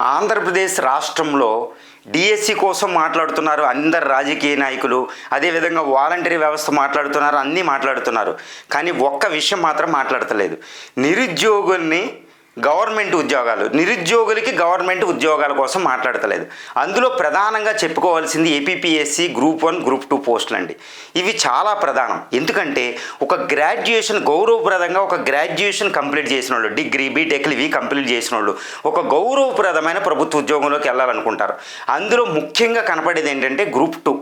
ఆంధ్రప్రదేశ్ రాష్ట్రంలో డిఎస్సి కోసం మాట్లాడుతున్నారు అందరు రాజకీయ నాయకులు. అదేవిధంగా వాలంటరీ వ్యవస్థ మాట్లాడుతున్నారు అన్నీ మాట్లాడుతున్నారు. కానీ ఒక్క విషయం మాత్రం మాట్లాడతలేదు. నిరుద్యోగుల్ని గవర్నమెంట్ ఉద్యోగాలు నిరుద్యోగులకి గవర్నమెంట్ ఉద్యోగాల కోసం మాట్లాడతలేదు. అందులో ప్రధానంగా చెప్పుకోవాల్సింది APPSC group one group two పోస్టులు అండి. ఇవి చాలా ప్రధానం. ఎందుకంటే ఒక గ్రాడ్యుయేషన్ గౌరవప్రదంగా ఒక గ్రాడ్యుయేషన్ కంప్లీట్ చేసిన వాళ్ళు డిగ్రీ బీటెక్లు ఇవి కంప్లీట్ చేసిన వాళ్ళు ఒక గౌరవప్రదమైన ప్రభుత్వ ఉద్యోగంలోకి వెళ్ళాలనుకుంటారు. అందులో ముఖ్యంగా కనపడేది ఏంటంటే గ్రూప్ టూ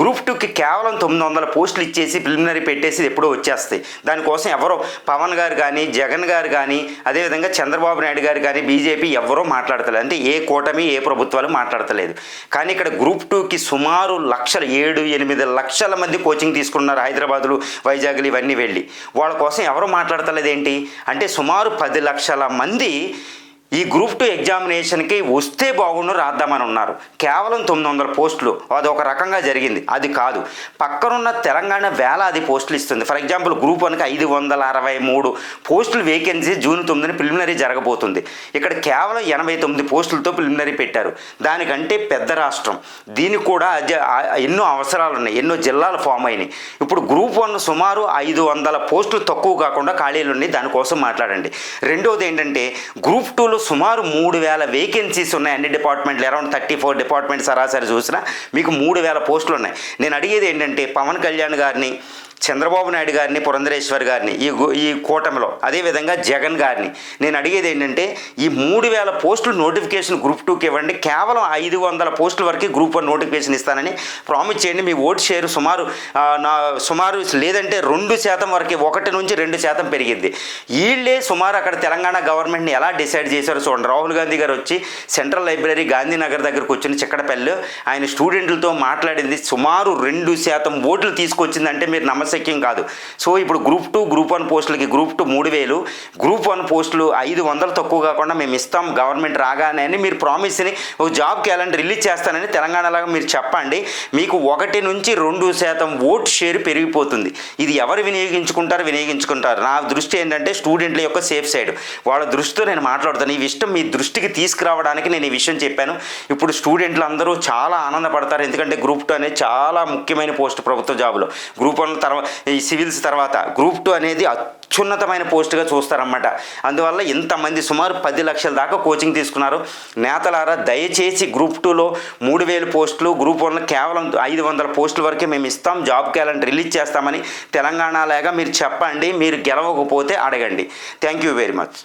గ్రూప్ టూకి కేవలం తొమ్మిది వందల పోస్టులు ఇచ్చేసి ప్రిలిమినరీ పెట్టేసి ఎప్పుడో వచ్చేస్తాయి. దానికోసం ఎవరో పవన్ గారు కానీ జగన్ గారు కానీ అదేవిధంగా చంద్రబాబు నాయుడు గారు కానీ బీజేపీ ఎవరో మాట్లాడతలేదు అంటే ఏ కూటమి ఏ ప్రభుత్వాలు మాట్లాడతలేదు. కానీ ఇక్కడ గ్రూప్ టూకి సుమారు లక్షలు ఏడు ఎనిమిది లక్షల మంది కోచింగ్ తీసుకున్నారు హైదరాబాదులు వైజాగ్లు ఇవన్నీ వెళ్ళి. వాళ్ళ కోసం ఎవరు మాట్లాడతలేదు ఏంటి అంటే సుమారు పది లక్షల మంది ఈ గ్రూప్ టూ ఎగ్జామినేషన్కి వస్తే బాగుండు రాద్దామని ఉన్నారు. కేవలం తొమ్మిది వందల పోస్టులు. అది ఒక రకంగా జరిగింది. అది కాదు. పక్కనున్న తెలంగాణ వేలాది పోస్టులు ఇస్తుంది. ఫర్ ఎగ్జాంపుల్ గ్రూప్ వన్కి ఐదు వందల అరవై మూడు పోస్టులు వేకెన్సీ జూన్ తొమ్మిదిని ప్రిలిమినరీ జరగబోతుంది. ఇక్కడ కేవలం ఎనభై తొమ్మిది పోస్టులతో ప్రిలిమినరీ పెట్టారు. దానికంటే పెద్ద రాష్ట్రం. దీనికి కూడా ఎన్నో అవసరాలు ఉన్నాయి ఎన్నో జిల్లాలు ఫామ్ అయినాయి. ఇప్పుడు గ్రూప్ వన్ సుమారు ఐదు వందల పోస్టులు తక్కువ కాకుండా ఖాళీలు ఉన్నాయి దానికోసం మాట్లాడండి. రెండోది ఏంటంటే గ్రూప్ టూలో సుమారు మూడు వేల వేకెన్సీస్ ఉన్నాయి. అన్ని డిపార్ట్మెంట్లు అరౌండ్ థర్టీ ఫోర్ డిపార్ట్మెంట్ సరాసరి చూసినా మీకు మూడు వేల పోస్టులు ఉన్నాయి. నేను అడిగేది ఏంటంటే పవన్ కళ్యాణ్ గారిని చంద్రబాబు నాయుడు గారిని పురంధరేశ్వర్ గారిని ఈ ఈ కూటమిలో అదేవిధంగా జగన్ గారిని నేను అడిగేది ఏంటంటే ఈ మూడు వేల పోస్టులు నోటిఫికేషన్ గ్రూప్ టూకి ఇవ్వండి. కేవలం ఐదు వందల పోస్టుల వరకు గ్రూప్ వన్ నోటిఫికేషన్ ఇస్తానని ప్రామిస్ చేయండి. మీ ఓటు షేర్ సుమారు నా సుమారు లేదంటే రెండు శాతం వరకు ఒకటి నుంచి రెండు శాతం పెరిగింది వీళ్ళే సుమారు అక్కడ తెలంగాణ గవర్నమెంట్ని ఎలా డిసైడ్ చేశారో చూడండి. రాహుల్ గాంధీ గారు వచ్చి సెంట్రల్ లైబ్రరీ గాంధీనగర్ దగ్గరకు వచ్చిన చిక్కడపల్లి ఆయన స్టూడెంట్లతో మాట్లాడింది. సుమారు రెండు శాతం ఓట్లు తీసుకొచ్చిందంటే మీరు నమ్మశక్యం కాదు. సో ఇప్పుడు గ్రూప్ టూ గ్రూప్ వన్ పోస్టులకి గ్రూప్ టూ మూడు వేలు గ్రూప్ వన్ పోస్టులు ఐదు వందలు తక్కువ కాకుండా మేము ఇస్తాం గవర్నమెంట్ రాగానే అని మీరు ప్రామిస్ని ఒక జాబ్ క్యాలెండర్ రిలీజ్ చేస్తానని తెలంగాణలాగా మీరు చెప్పండి. మీకు ఒకటి నుంచి రెండు శాతం ఓట్ షేర్ పెరిగిపోతుంది. ఇది ఎవరు వినియోగించుకుంటారు వినియోగించుకుంటారు? నా దృష్టి ఏంటంటే స్టూడెంట్ల యొక్క సేఫ్ సైడ్. వాళ్ళ దృష్టితో నేను మాట్లాడుతాను. ఈ విషయం మీ దృష్టికి తీసుకురావడానికి నేను ఈ విషయం చెప్పాను. ఇప్పుడు స్టూడెంట్లు అందరూ చాలా ఆనందపడతారు. ఎందుకంటే గ్రూప్ టూ అనేది చాలా ముఖ్యమైన పోస్ట్ ప్రభుత్వ జాబులో. గ్రూప్ వన్ తర్వాత ఈ సివిల్స్ తర్వాత గ్రూప్ టూ అనేది అత్యున్నతమైన పోస్టుగా చూస్తారన్నమాట. అందువల్ల ఇంతమంది సుమారు పది లక్షల దాకా కోచింగ్ తీసుకున్నారు. నేతలారా దయచేసి గ్రూప్ టూలో మూడు వేలు పోస్టులు గ్రూప్ వన్లో కేవలం ఐదు వందల పోస్టుల వరకే మేము ఇస్తాం. జాబ్ క్యాలెండర్ రిలీజ్ చేస్తామని తెలంగాణలాగా మీరు చెప్పండి మీరు గెలవకపోతే అడగండి. Thank you very much.